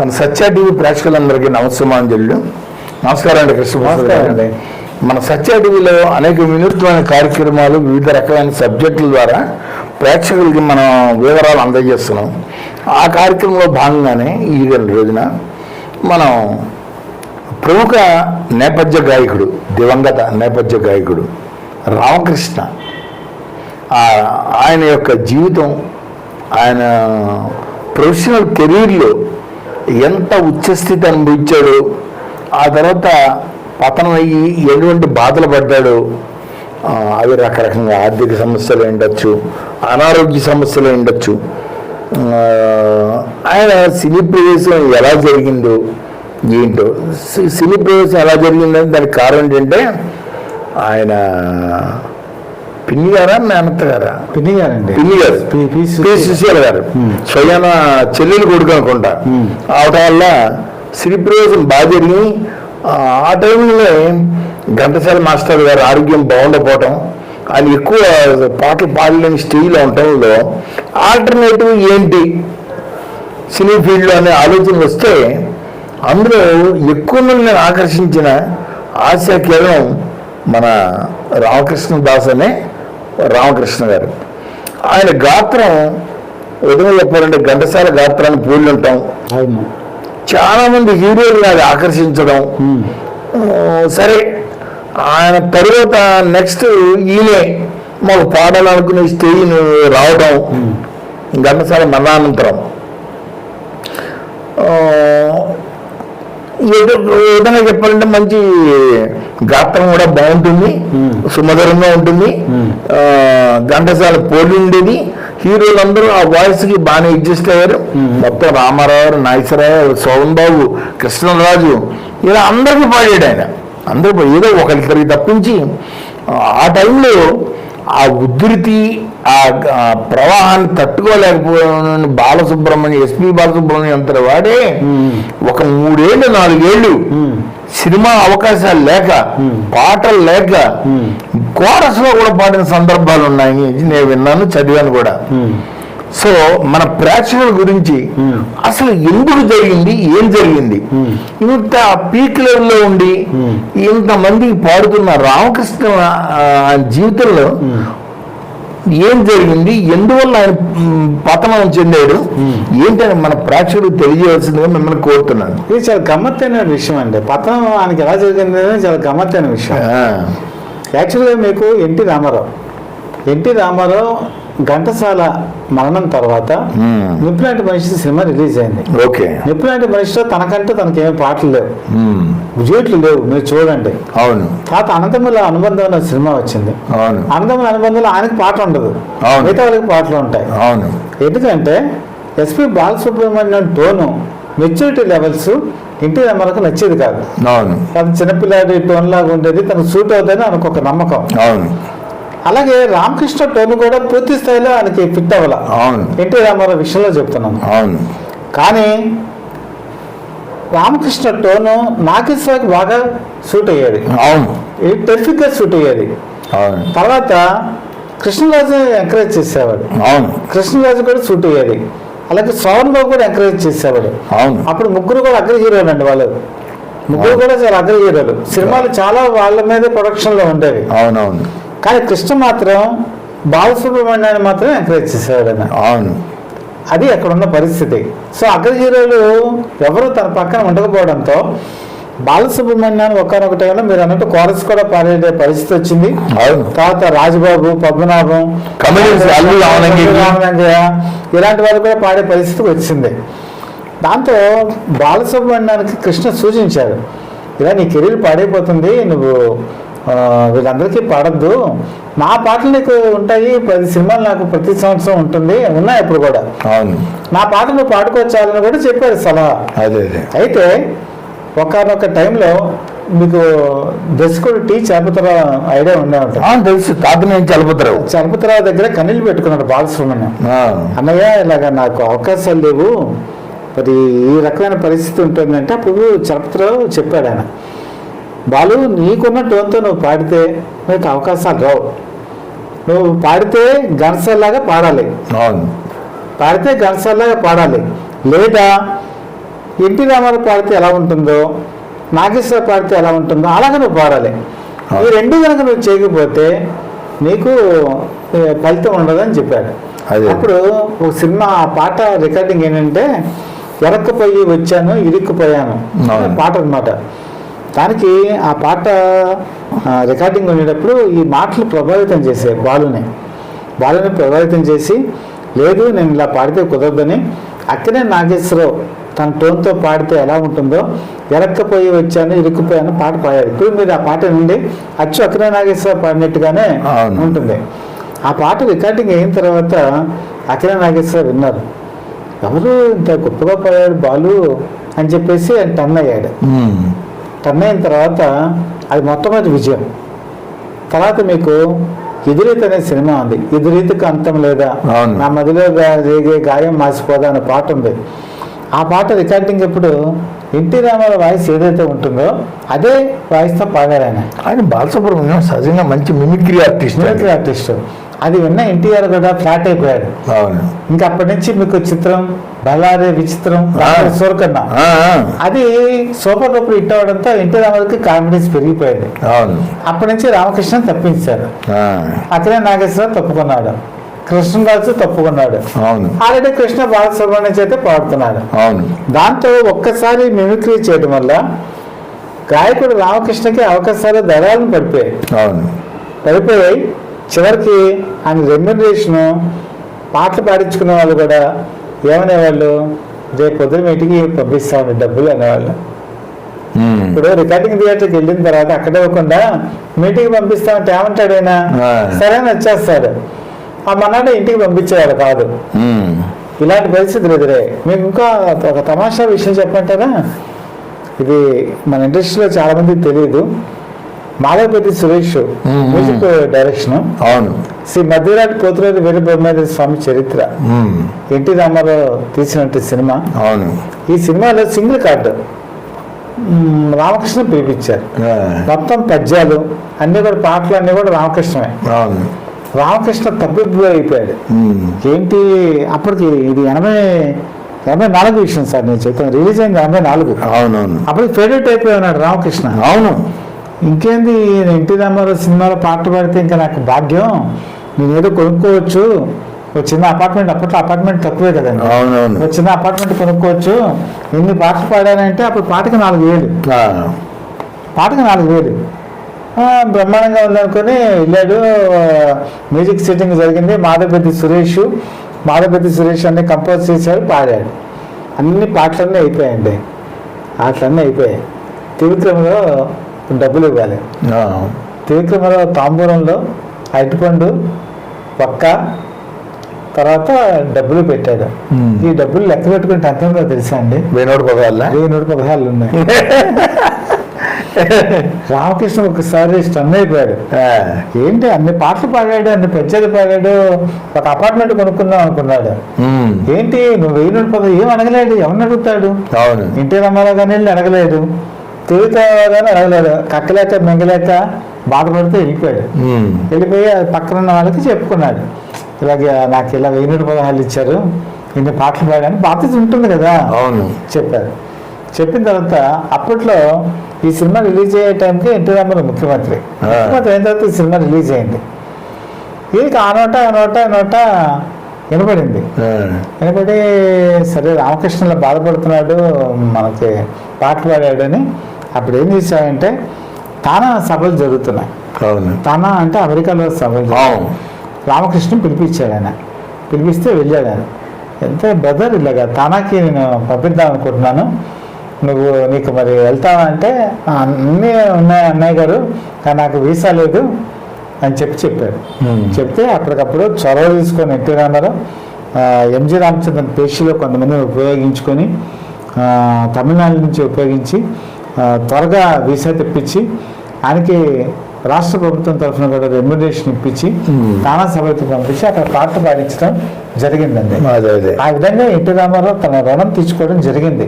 మన సత్య టీవీ ప్రేక్షకులందరికీ నమస్కారాంజలు. నమస్కారం అండి కృష్ణప్రసాద్. గారు. మన సత్య టీవీలో అనేక వినూత్నమైన కార్యక్రమాలు వివిధ రకమైన సబ్జెక్టుల ద్వారా ప్రేక్షకులకి మనం వివరాలు అందజేస్తున్నాం. ఆ కార్యక్రమంలో భాగంగానే ఈ రోజున మనం ప్రముఖ నేపథ్య గాయకుడు దివంగత నేపథ్య గాయకుడు రామకృష్ణ. ఆయన యొక్క జీవితం ఆయన ప్రొఫెషనల్ కెరీర్లో ఎంత ఉచ్చస్థితి అనుభవించాడు ఆ తర్వాత పతనం అయ్యి ఎటువంటి బాధలు పడ్డాడు అవి రకరకంగా ఆర్థిక సమస్యలు ఉండొచ్చు అనారోగ్య సమస్యలు ఉండొచ్చు. ఆయన సినీ ప్రవేశం ఎలా జరిగిందో ఏంటో సి- సినీ ప్రవేశం ఎలా జరిగిందని దానికి కారణం ఏంటంటే ఆయన పిన్ని గారా మేనత్త గారా పిన్ని గారండి పిన్ని గారు పి-. సుశీల గారు. స్వయాన చెల్లెలు కొడుకు అనుకుంటా. అవటం వల్ల బాగా జరిగి ఆ, టైంలో ఘంటసాల మాస్టర్ గారు ఆరోగ్యం బాగుండకపోవటం ఆయన ఎక్కువ పాటలు పాడలేని స్టేజ్లో ఉండటంలో ఆల్టర్నేటివ్ ఏంటి? సినీ ఫీల్డ్లో అనే ఆలోచన వస్తే అందులో ఎక్కువ మందిని ఆకర్షించిన ఆశా కిరణం మన రామకృష్ణ దాస్ అనే రామకృష్ణ గారు. ఆయన గాత్రం ఉదయం చెప్పాలంటే ఘంటసాల గాత్రాన్ని పోలి ఉంటాం చాలా మంది హీరోలు అది ఆకర్షించడం. సరే ఆయన తరువాత నెక్స్ట్ ఈయనే మాకు పాడాలనుకునే స్టేజ్ రావడం. ఘంటసాల మరణానంతరం. ఏదో విధంగా చెప్పాలంటే మంచి గాత్రం కూడా బాగుంటుంది సుమధురంగా ఉంటుంది. ఘంటసాల పోలి ఉండేది. హీరోలందరూ ఆ వాయిస్కి బాగానే అడ్జస్ట్ అయ్యారు. మొత్తం రామారావు నాగేశ్వరరావు శోభన్ బాబు కృష్ణరాజు ఇలా అందరికీ పాడాడు ఆయన. అందరూ ఏదో ఒకరిద్దరికి తప్పించి ఆ టైంలో ఆ ఉధృతి ఆ ప్రవాహాన్ని తట్టుకోలేకపోయిన బాలసుబ్రహ్మణ్యం ఎస్పి బాలసుబ్రహ్మణ్యం అంతటి వాడే ఒక మూడేళ్ళు నాలుగేళ్ళు సినిమా అవకాశాలు లేక పాటలు లేక కోరస్లో కూడా పాడిన సందర్భాలు ఉన్నాయి. నేను విన్నాను చదివాను కూడా. సో మన ప్రేక్షకుల గురించి అసలు ఎందుకు జరిగింది? ఏం జరిగింది? ఇంత పీక్ లెవెల్లో ఉండి ఇంతమందికి పాడుతున్న రామకృష్ణ జీవితంలో ఏం జరిగింది? ఎందువల్ల ఆయన పతనం చెందాడు? ఏంటని మన ప్రేక్షకుడు తెలియజేయాల్సిందిగా మిమ్మల్ని కోరుతున్నాను. ఇది చాలా గమ్మత్తైన విషయం అండి. పతనం ఆయనకి ఎలా జరిగింది చాలా గమ్మత్తైన విషయం. యాక్చువల్గా మీకు ఎన్టీ రామారావు ఎన్టీ రామారావు ఘంటసాల మరణం తర్వాత మ్, నిప్పులాంటి మనిషి సినిమా రిలీజ్ అయింది. ఓకే. నిప్పులాంటి మనిషిలో తనకంటే తనకేమీ పాటలు లేవు. మ్, డ్యూట్లు లేవు మీరు చూడండి. అవును. తర్వాత అనంతముల అనుబంధం అనే సినిమా వచ్చింది. అవును. అనంతముల అనుబంధంలో ఆయనకి పాట ఉండదు. అవును. మిగతా వాళ్ళకి పాటలు ఉంటాయి. అవును. ఎందుకంటే SP Balasubrahmanyam tone maturity levels ఇంటి మనకు నచ్చేది కాదు. అవును. తను చిన్నపిల్లాడి టోన్ లాగా ఉండేది తనకు సూట్ అవుతుందని ఒక నమ్మకం. అవును. అలాగే రామకృష్ణ టోన్ కూడా పూర్తి స్థాయిలో ఆయనకి ఫిట్ అవ్వాల. అవును. ఎన్టీ రామారావు విషయంలో చెప్తున్నాను. అవును. కానీ రామకృష్ణ టోను నాగేశ్వరకి బాగా సూట్ అయ్యేది అవును. టెరిఫిక్గా సూట్ అయ్యేది అవును. తర్వాత కృష్ణరాజు ఎంకరేజ్ చేసేవాడు. అవును. కృష్ణరాజు కూడా సూట్ అయ్యేది అలాగే శ్రవణ్ బాబు కూడా ఎంకరేజ్ చేసేవాడు. అవును. అప్పుడు ముగ్గురు కూడా అగ్ర హీరోలు అండి వాళ్ళు. ముగ్గురు కూడా చాలా అగ్ర హీరోలు సినిమాలు చాలా వాళ్ళ మీద ప్రొడక్షన్లో ఉండేవి. అవునవును. కానీ కృష్ణ మాత్రం బాలసుబ్రహ్మణ్యాన్ని మాత్రం ఎంకరేజ్ చేసేవాడు అవును. అది అక్కడ ఉన్న పరిస్థితి. సో అగ్ర హీరోలు ఎవరు తన పక్కన ఉండకపోవడంతో బాలసుబ్రహ్మణ్యాన్ని ఒకనొక టైంలో మీరు అన్నట్టు కోరస్ కూడా పాడే పరిస్థితి వచ్చింది. తర్వాత రాజబాబు పద్మనాభం రామలింగయ్య. ఇలాంటి వాళ్ళు కూడా పాడే పరిస్థితి వచ్చింది. దాంతో బాలసుబ్రహ్మణ్యానికి కృష్ణ సూచించారు ఇలా నీ కెరీర్ పాడైపోతుంది నువ్వు వీళ్ళందరికీ పాడద్దు. నా పాటలు నీకు ఉంటాయి పది సినిమాలు నాకు ప్రతి సంవత్సరం ఉంటుంది ఉన్నాయి ఇప్పుడు కూడా. అవును. నా పాట నువ్వు పాడుకోవచ్చాలని కూడా చెప్పారు సలహా అదే అదే. అయితే ఒకనొక టైంలో మీకు దర్శకుడు టీ చేపతరావు ఐడియా ఉండే ఉంటుంది తెలుసు. తాత నేను చలపతరావు. చలపతిరావు దగ్గర కన్నీళ్ళు పెట్టుకున్నాడు బాలసుబ్రహ్మణ్యం. అన్నయ్య ఇలాగ నాకు అవకాశాలు లేవు. మరి ఈ రకమైన పరిస్థితి ఉంటుందంటే అప్పుడు చలపతిరావు చెప్పాడు ఆయన. బాలు నీకున్న టోన్తో నువ్వు పాడితే నీకు అవకాశాలు రావు. నువ్వు పాడితే గన్సల్లాగా పాడాలి. పాడితే గన్సల్లాగా పాడాలి. లేదా ఎన్టీ రామారావు పాడితే ఎలా ఉంటుందో నాగేశ్వర పాడితే ఎలా ఉంటుందో అలాగే నువ్వు పాడాలి. ఈ రెండు కనుక నువ్వు చేయకపోతే నీకు ఫలితం ఉండదని చెప్పాడు. అదే. అప్పుడు ఒక సినిమా ఆ పాట రికార్డింగ్ ఏంటంటే వెనక్కిపోయి వచ్చాను ఇరుక్కుపోయాను. పాట అన్నమాట. దానికి ఆ పాట రికార్డింగ్ ఉండేటప్పుడు ఈ మాటలు ప్రభావితం చేసాయి బాలుని. బాలుని ప్రభావితం చేసి లేదు నేను ఇలా పాడితే కుదరదని అక్కడే నాగేశ్వరరావు తన టోన్తో పాడితే ఎలా ఉంటుందో ఎరక్కపోయి వచ్చాను ఇరుక్కుపోయాను పాట పాడాడు ఇప్పుడు మీరు ఆ పాట నుండి అచ్చు అక్కడే నాగేశ్వరరావు పాడినట్టుగానే. ఉంటుంది. ఆ పాట రికార్డింగ్ అయిన తర్వాత అక్కడే నాగేశ్వరరావు విన్నారు. ఎవరు ఇంత గొప్పగా పాడాడు బాలు? అని చెప్పేసి ఆయన టర్న్ అయ్యాడు. టర్న్ అయిన తర్వాత అది మొట్టమొదటి విజయం. తర్వాత మీకు ఎదురీత అనే సినిమా ఉంది. ఎదురీతకు అంతం లేదా. నా మదిలో గా- రేగే గాయం మాసిపోదా అనే పాట ఉంది. ఆ పాట రికార్డింగ్ ఎప్పుడు? ఎన్టీ రామారావు వాయిస్ ఏదైతే ఉంటుందో అదే వాయిస్తో పాడారు ఆయన. ఆయన బాలసుబ్రహ్మణ్యం సహజంగా మంచి మిమిక్రీ ఆర్టిస్ట్ మిమిక్రీ ఆర్టిస్ట్. అది విన్న ఎన్టీఆర్ కూడా ఫ్లాట్ అయిపోయాడు. అవును. ఇంకా అప్పటి నుంచి మీకు చిత్రం బలారే విచిత్రం సూరకన్న. అది సూపర్ డూపర్ హిట్ అవడంతో ఎన్టీ రామారావుకి కాన్ఫిడెన్స్ పెరిగిపోయింది. అవును. అప్పటి నుంచి రామకృష్ణ తప్పించారు అక్కడే నాగేశ్వరరావు తప్పుకున్నాడు. కృష్ణరాజు తప్పుకున్నాడు. అవును. ఆల్రెడీ కృష్ణ బాలసుబ్రహ్మణ్యం చేత పాడుతున్నాడు. అవును. దాంతో ఒక్కసారి మిమిక్రీ చేయడం వల్ల గాయకుడు రామకృష్ణకి అవకాశాలు దళాలను పడిపోయాయి. అవును. పడిపోయాయి. చివరికి ఆయన రెమ్యునరేషన్ పాటలు పాడించుకునే వాళ్ళు కూడా ఏమనేవాళ్ళు? రేపు పొద్దున మీటికి పంపిస్తామండి డబ్బులు అనేవాళ్ళు. ఇప్పుడు రికార్డింగ్ థియేటర్కి వెళ్ళిన తర్వాత అక్కడే ఇవ్వకుండా మీటింగ్ పంపిస్తామంటే ఏమంటాడు ఆయన. సరే అని వచ్చేస్తాడు ఆ మన్నాడు ఇంటికి పంపించేవాడు కాదు. ఇలాంటి పరిస్థితులు ఎదురే మీకు ఇంకా ఒక తమాషా విషయం చెప్పంటారా ఇది మన ఇండస్ట్రీలో చాలా మందికి తెలియదు. మాధవపతి సురేష్. మ్యూజిక్ డైరెక్షన్ అవును. శ్రీ మధ్యరాజు పోతురాజు వీరబ్రహ్మేంద్ర స్వామి చరిత్ర. ఎన్టీ రామారావు తీసినట్టు సినిమా. అవును. ఈ సినిమాలో సింగిల్ కార్డు. రామకృష్ణ పిలిపించారు. మొత్తం పద్యాలు అన్ని కూడా పాటలు అన్ని కూడా రామకృష్ణమే. అవును. రామకృష్ణ తప్పిబ్బు అయిపోయాడు. ఏంటి అప్పటికి ఇది ఎనభై ఎనభై నాలుగు విషయం సార్ నేను చెప్తాను. రిలీజ్ అయింది ఎనభై నాలుగు. అవునవును. అప్పటికి ఫేవరెట్ అయిపోయి ఉన్నాడు రామకృష్ణ. అవును. ఇంకేంది ఎన్టీ రామారావు సినిమాలో పాటలు పాడితే ఇంకా నాకు భాగ్యం. నేను ఏదో కొనుక్కోవచ్చు. ఒక చిన్న అపార్ట్మెంట్ అప్పట్లో అపార్ట్మెంట్ తక్కువే కదండి. అవునవును. ఒక చిన్న అపార్ట్మెంట్ కొనుక్కోవచ్చు. ఎన్ని పాటలు పాడానంటే అప్పుడు పాటకి నాలుగు వేలు. పాటకి నాలుగు వేలు. బ్రహ్మాండంగా ఉందనుకొని వెళ్ళాడు. మ్యూజిక్ సెట్టింగ్ జరిగింది. మాధవపెద్ది సురేష్ మాధవపెద్ది సురేష్ అన్ని కంపోజ్ చేశాడు పాడాడు. అన్ని పాటలన్నీ అయిపోయాయండి. పాటలన్నీ అయిపోయాయి. త్రివిక్రమలో డబ్బులు ఇవ్వాలి. ఆ, త్రివిక్రమలో తాంబూలంలో అరటిపండు పక్క తర్వాత డబ్బులు పెట్టాడు. ఈ డబ్బులు లెక్క పెట్టుకుంటే ఉందో తెలుసా అండి? వేణోడు వెయ్యి నూట పదహారులు ఉన్నాయి. రామకృష్ణ ఒకసారి స్టన్ అయిపోయాడు. ఏంటి అన్ని పాటలు పాడాడు అన్ని పద్యాలు పాడాడు ఒక అపార్ట్మెంట్ కొనుక్కుందాం అనుకున్నాడు. ఏంటి నువ్వు వెయ్యి పదహారు ఏం అడగలేడు? ఎవరిని అడుగుతాడు? అవును. ఇంటి రామారావు కానీ వెళ్ళి అడగలేడు. కానీ అడగలేడు కక్కలేక మింగలేక బాధపడితే వెళ్ళిపోయాడు. వెళ్ళిపోయి పక్కన ఉన్న వాళ్ళకి చెప్పుకున్నాడు. ఇలాగే నాకు ఇలా వెయ్యి నూట పదహారులు ఇచ్చారు. ఇన్ని పాటలు పాడాను బాధ్యత ఉంటుంది కదా అవును. చెప్పారు. చెప్పిన తర్వాత అప్పట్లో ఈ సినిమా రిలీజ్ అయ్యే టైంకి ఎన్టీ రామారావు ముఖ్యమంత్రి. ముఖ్యమంత్రి అయిన తర్వాత ఈ సినిమా రిలీజ్ అయింది. వీరికి ఆ నోట ఆ నోట ఆ నోట వినపడింది. వినపడి సరే రామకృష్ణలో బాధపడుతున్నాడు మనకి పాటలు పాడాడు అని అప్పుడు ఏం చేశాడంటే తానా సభలు జరుగుతున్నాయి. తానా అంటే అమెరికాలో సభలు రామకృష్ణ పిలిపించాడు ఆయన పిలిపిస్తే వెళ్ళాడు ఆయన ఎంత బ్రదర్ ఇలాగా తానాకి నేను పంపిద్దాం అనుకుంటున్నాను. నువ్వు నీకు మరి వెళ్తావా అంటే "ఆ, అన్నీ ఉన్నాయి అన్నయ్య గారు కానీ నాకు వీసా లేదు అని చెప్పి చెప్పాడు. చెప్తే అప్పటికప్పుడు చొరవ తీసుకొని ఎన్టీ రామారావు ఎంజి రామచంద్రన్ పేషిలో కొంతమందిని ఉపయోగించుకొని తమిళనాడు నుంచి ఉపయోగించి త్వరగా వీసా తెప్పించి ఆయనకి రాష్ట్ర ప్రభుత్వం తరఫున కూడా రెమ్యునరేషన్ ఇప్పించి. నానా సభకి పంపించి అక్కడ పాటలు పాడించడం జరిగిందండి. ఆ విధంగా ఎన్టీ రామారావు తన రుణం తీర్చుకోవడం జరిగింది.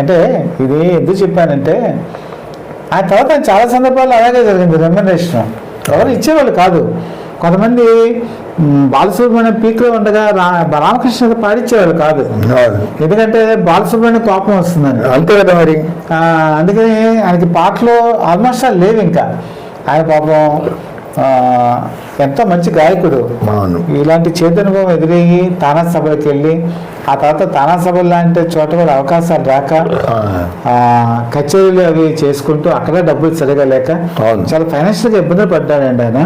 అంటే ఇది ఎందుకు చెప్పానంటే ఆ తర్వాత చాలా సందర్భాల్లో అలాగే జరిగింది రెమ్యునరేషన్ ఎవరు ఇచ్చేవాళ్ళు కాదు. కొంతమంది బాలసుబ్రహ్మణ్యం పీక్లో ఉండగా రా రామకృష్ణ గారు పాడించేవాళ్ళు కాదు. ఎందుకంటే బాలసుబ్రహ్మణ్యం కోపం వస్తుందని. అంతే కదా మరి. అందుకని ఆయనకి పాటలు ఆల్మోస్ట్ ఆల్ లేవు ఇంకా. ఆయన పాపం ఎంతో మంచి గాయకుడు. ఇలాంటి చేతనుభవం ఎదురయ్యి తానా సభలకు వెళ్ళి ఆ తర్వాత తానా సభలు లాంటి చోట కూడా అవకాశాలు రాక కచేరీలు అవి చేసుకుంటూ అక్కడ డబ్బులు సరిగా లేక. చాలా ఫైనాన్షియల్గా ఇబ్బందులు పడ్డాడండి ఆయన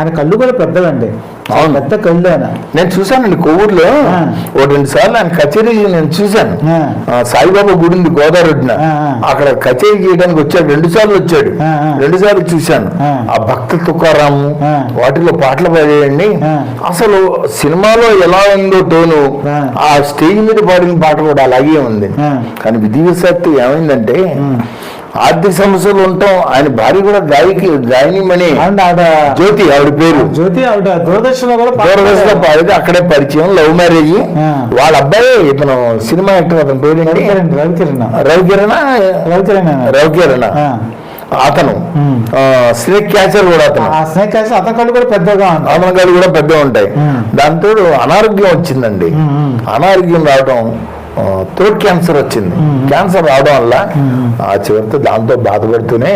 ఆయన కళ్ళు కూడా పెద్దవండి. పెద్ద కళ్ళు ఆయన నేను చూశానండి కొవ్వూరులో. ఓ రెండు సార్లు ఆయన కచేరీ నేను చూశాను సాయిబాబా గుడి ఉంది గోదావరి ఒడ్డున. ఆ, ఆ. అక్కడ కచేరీ చేయడానికి వచ్చాడు రెండు సార్లు వచ్చాడు. రెండు సార్లు చూశాను ఆ. భక్త తుకారాము. వాటిలో పాటలు పాడేయండి. అసలు సినిమాలో ఎలా ఉందో టోను ఆ. స్టేజ్ మీద పాడిన పాట కూడా అలాగే ఉంది. కానీ విధివశాత్తు ఏమైందంటే ఆర్థిక సమస్యలు ఉంటాం ఆయన భార్య కూడా గాయకి గాయనిమని జ్యోతి ఆవిడ పేరు జ్యోతి ఆవిడ దూరదర్శన్లో కూడా. పాడితే అక్కడే పరిచయం లవ్ మ్యారేజ్. వాళ్ళ అబ్బాయి ఇతను సినిమా యాక్టర్ అతని పేరు? రవికిరణ్ రవికిరణ్ రవికిరణ రవికిరణ్. అతను. స్నేక్ క్యాచర్ కూడా అతను. ఆ స్నేక్ క్యాచ్ అతని కళ్ళు కూడా పెద్దగా అతని గారు కూడా పెద్ద ఉంటాయి. దాంతో అనారోగ్యం వచ్చిందండి. అనారోగ్యం రావడం థ్రోట్ క్యాన్సర్ వచ్చింది. క్యాన్సర్ రావడం వల్ల ఆ చివరితో దాంతో బాధపడుతూనే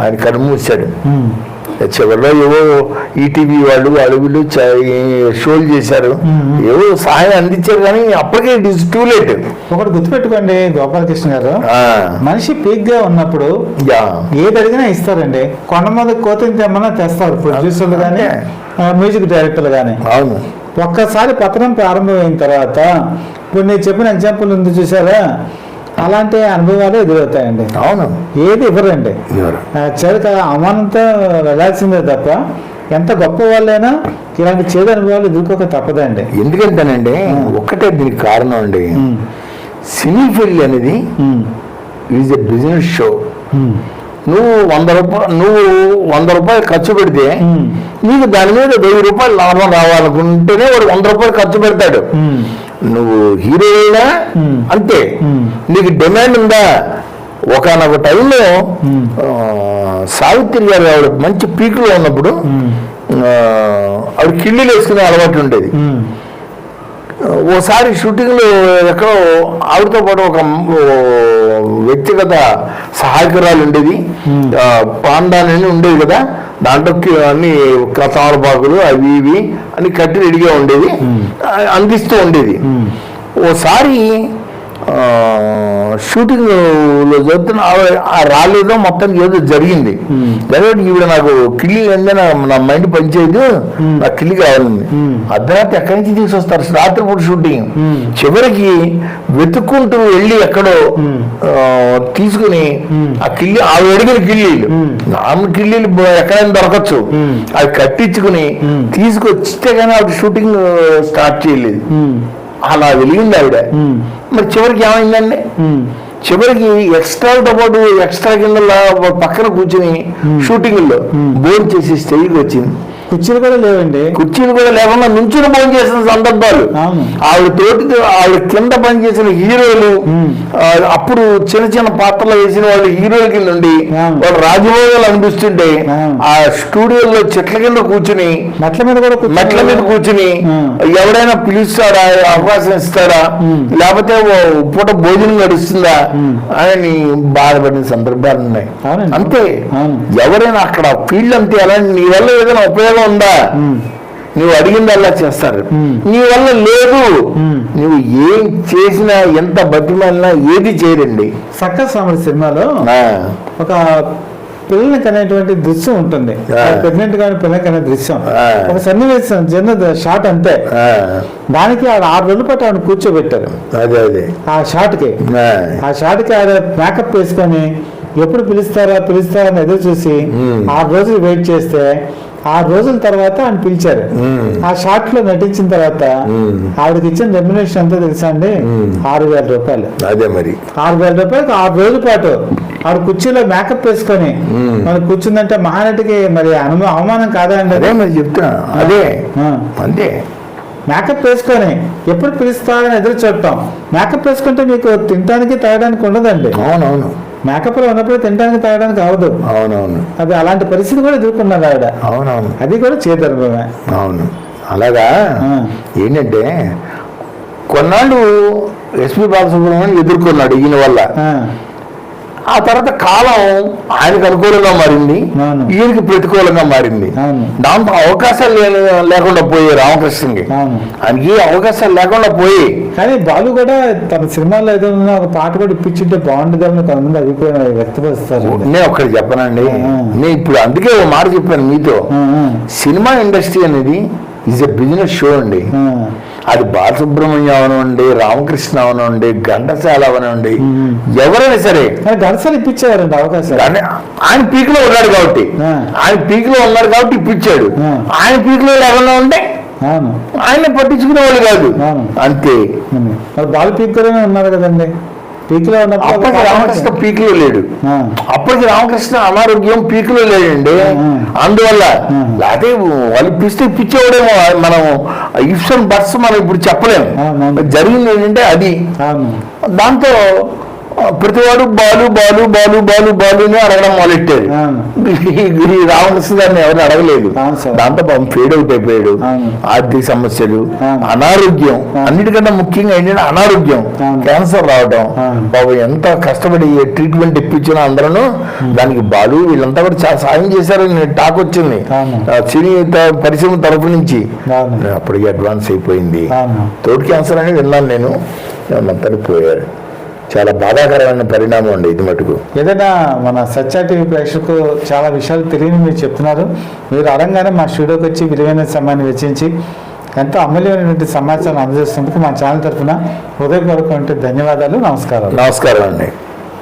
ఆయన కళ్ళు మూసాడు ఉమ్. చివరిలో ఏవో ఈటీవీ వాళ్ళు అడుగులు షోలు చేశారు. ఏవో సహాయం అందించారు కానీ అప్పటికే ఇట్ ఇస్ టూ లేట్ ఒకటి గుర్తుపెట్టుకోండి గోపాలకృష్ణ గారు. మనిషి పీక్గా ఉన్నప్పుడు యా. ఏది అడిగినా ఇస్తారండి. కొండ మీద కోతిని తెమ్మన్నా తెస్తారు ప్రొడ్యూసర్లు కానీ మ్యూజిక్ డైరెక్టర్లు కానీ అవును. ఒక్కసారి పతనం ప్రారంభమైన తర్వాత ఇప్పుడు నేను చెప్పిన ఎగ్జాంపుల్ ఉంది చూసారా? అలాంటి అనుభవాలు ఎదురవుతాయండి. అవును. ఏది ఇవ్వరండి. ఎవరు? చివరికి అవమానంతో వెళ్ళాల్సిందే తప్ప ఎంత గొప్ప వాళ్ళైనా ఇలాంటి చేదు అనుభవాలు ఎదుర్కోక తప్పదండి. ఎందుకంటేనండి ఒక్కటే దీనికి కారణం అండి. సినీ ఫీల్డ్ అనేది ఈజ్ ఎ బిజినెస్ షో నువ్వు వంద రూపాయలు నువ్వు వంద రూపాయలు ఖర్చు పెడితే నీకు దాని మీద వెయ్యి రూపాయలు లాభం రావాలనుకుంటేనే వాడు వంద రూపాయలు ఖర్చు పెడతాడు. నువ్వు హీరోయినా. అంతే. నీకు డిమాండ్ ఉందా? ఒకనొక టైంలో సావిత్రి గారు ఆవిడ మంచి పీకులో ఉన్నప్పుడు ఆవిడ కిళ్ళీలు వేసుకునే అలవాటు ఉండేది. ఓసారి షూటింగ్లో ఎక్కడో ఆవిడతో పాటు ఒక వ్యక్తిగత సహాయకురాలు ఉండేది. ఆ, పాండా అని ఉండేది కదా. దాంట్లో అన్ని తమలపాకులు అవి ఇవి అన్ని కట్టి రెడీగా ఉండేది అందిస్తూ ఉండేది. ఓసారి షూటింగ్లో చూస్తే ఆ రాలేదో మొత్తం ఏదో జరిగింది Hmm. కాబట్టి ఈవిడ నాకు కిల్లి అంటే నా నా మైండ్ పనిచేయదు Hmm. నాకు కిల్లి కావాలండి Hmm. అర్ధరాత్రి ఎక్కడి నుంచి తీసుకొస్తారు రాత్రిపూట షూటింగ్ Hmm. చివరికి వెతుక్కుంటూ వెళ్ళి ఎక్కడో Hmm. తీసుకుని Hmm. ఆ కిల్లి ఆవిడ అడిగిన Hmm. ఆమె కిల్లీలు బ- ఎక్కడైనా దొరకచ్చు Hmm. అవి కట్టించుకుని Hmm. తీసుకొచ్చితే కానీ ఆవిడ షూటింగ్ స్టార్ట్ చేయలేదు అలా వెలిగింది ఆవిడ మరి చివరికి ఏమైందండి? చివరికి ఎక్స్ట్రాతో పాటు ఎక్స్ట్రా కింద పక్కన కూర్చుని షూటింగ్లో బోన్ చేసి స్టేజ్కి వచ్చింది. కుర్చీలు కూడా లేవండి కుర్చీలు కూడా లేకుండా నుంచుని భోజనం చేసిన సందర్భాలు. ఆవిడ తోటి ఆవిడ కింద పనిచేసిన హీరోలు అప్పుడు చిన్న చిన్న పాత్రలు వేసిన వాళ్ళు హీరోల కింద ఉండి. వాళ్ళు రాజభోగాలు అనిపిస్తుంటే. ఆ స్టూడియోలో చెట్ల కింద కూర్చుని మెట్ల మీద కూడా మెట్ల మీద కూర్చుని. ఎవడైనా పిలుస్తాడా అవకాశం ఇస్తాడా. లేకపోతే పూట భోజనం గడుస్తుందా మ్మ్. అని బాధపడిన సందర్భాలు ఉన్నాయి. అంతే. ఎవరైనా అక్కడ ఫీల్డ్ అంతే ఎలా నీ వల్ల ఏదైనా ఉపయోగం ఉందా నువ్వు అడిగిందల్లా చేస్తారు. నీ వల్ల లేదు. నువ్వు ఏం చేసినా ఎంత బతిమాలినా ఏది చేయరండి సక్కర్ సామర్ సినిమాలో ఒక పిల్లల్ని కనేటువంటి దృశ్యం ఉంటుంది. ప్రెగ్నెంట్ గాని పిల్లలకి కనే దృశ్యం. ఒక సన్నివేశం చిన్న షాట్ అంతే దానికి ఆవిడ ఆరు రోజుల పాటు ఆవిడ కూర్చోబెట్టారు. అదే అదే. ఆ షాట్కి. ఆ, షాట్కి ఆవిడ మేకప్ వేసుకొని ఎప్పుడు పిలుస్తారా పిలుస్తారా అని ఎదురు చూసి. ఆరు రోజులు వెయిట్ చేస్తే ఆరు రోజుల తర్వాత ఆయన పిలిచారు. ఆ షాట్లో నటించిన తర్వాత. ఆవిడకి ఇచ్చిన రెమ్యునేషన్ ఎంతో తెలుసా అండి. ఆరు వేల రూపాయలు అదే మరి ఆరు వేల రూపాయలకు ఆరు రోజుల పాటు ఆవిడ కుర్చీలో మేకప్ వేసుకొని. మరి కూర్చుందంటే మహానటికి మరి అనుమ అవమానం కాదా అండి అదే? మరి చెప్తున్నా అదే. అంతే మేకప్ వేసుకొని ఎప్పుడు పిలుస్తారని ఎదురు చూడటం మేకప్ వేసుకుంటే మీకు తినడానికి తాగడానికి ఉండదండి అవునవును మేకప్లో ఉన్నప్పుడు తినడానికి తాగడానికి అవదు అవునవును. అది అలాంటి పరిస్థితి కూడా ఎదుర్కొన్నారు ఆవిడ. అవునవును. అది కూడా చేధర్మమే అవును. అలాగా. ఏంటంటే కొన్నాళ్ళు ఎస్పి బాలసుబ్రహ్మణ్యం ఎదుర్కొన్నాడు ఈయన వల్ల. ఆ, తర్వాత కాలం ఆయనకు అనుకూలంగా మారింది. ఈయనకి ప్రతికూలంగా మారింది. దాంతో అవకాశాలు లేకుండా పోయాయి రామకృష్ణకి ఆయనకి అవకాశాలు లేకుండా పోయి. కానీ బాలు కూడా తన సినిమాలో ఏదైనా ఒక పాట కూడా ఇప్పించుంటే బాగుండేదని కొంతమంది అభిప్రాయం వ్యక్తపరుస్తారు. నేను ఒక్కటి చెప్పనండి. నేను ఇప్పుడు అందుకే ఒక మాట చెప్పాను మీతో. సినిమా ఇండస్ట్రీ అనేది ఈజ్ ఎ బిజినెస్ షో అండి. అది బాలసుబ్రహ్మణ్యం అవనండి రామకృష్ణ అవనండి ఘంటసాల అవనండి. ఎవరైనా సరే. కానీ గడసలు ఇప్పించేవారండి అవకాశం. ఆయన పీక్లో ఉన్నాడు కాబట్టి. ఆయన పీక్లో ఉన్నాడు కాబట్టి ఇప్పించాడు. ఆయన పీక్లో లేకుండా ఉంటే ఆయన పట్టించుకునే వాళ్ళు కాదు. అంతే. బాలు పీక్ ఉన్నారు కదండి. పీక్లో అప్పటికి పాట రామకృష్ణ పీక్లో లేడు అప్పటికి రామకృష్ణ అనారోగ్యం పీక్లో లేడండి. అందువల్ల. లేకపోతే వాళ్ళు ఇప్పిస్తే ఇప్పించేవాడేమో మనం ఇఫ్స్ అండ్ బట్స్ మనం ఇప్పుడు చెప్పలేము. జరిగింది ఏంటంటే అది. దాంతో ప్రతివాడు బాలు బాలు బాలు బాలు బాలు అని అడగడం మొదలెట్టారు. ఈ రామకృష్ణ గారిని ఎవరిని అడగలేదు. దాంతో పాపం ఫేడ్ అవుట్ అయిపోయాడు. ఆర్థిక సమస్యలు. అనారోగ్యం. అన్నిటికన్నా ముఖ్యంగా ఏంటంటే అనారోగ్యం. క్యాన్సర్ రావడం. బాబు ఎంత కష్టపడి ట్రీట్మెంట్ ఇప్పించిన అందరూ దానికి బాలు వీళ్ళంతా కూడా చాలా సాయం చేశారని టాక్ వచ్చింది సినీ పరిశ్రమ తరపు నుంచి. అప్పటికి అడ్వాన్స్ అయిపోయింది థ్రోట్ క్యాన్సర్ అని విన్నాను నేను మొత్తానికి పోయారు చాలా బాధాకరమైన పరిణామం అండి ఇది మటుకు. ఏదైనా మన సత్య టీవీ ప్రేక్షకులకు చాలా విషయాలు తెలియని మీరు చెప్తున్నారు. మీరు అడగానే మా స్టూడియోకి వచ్చి విలువైన సమయాన్ని వెచ్చించి ఎంతో అమూల్యమైనటువంటి సమాచారం అందజేస్తున్నందుకు మా ఛానల్ తరఫున హృదయపూర్వకమైన ధన్యవాదాలు నమస్కారాలు. నమస్కారం అండి.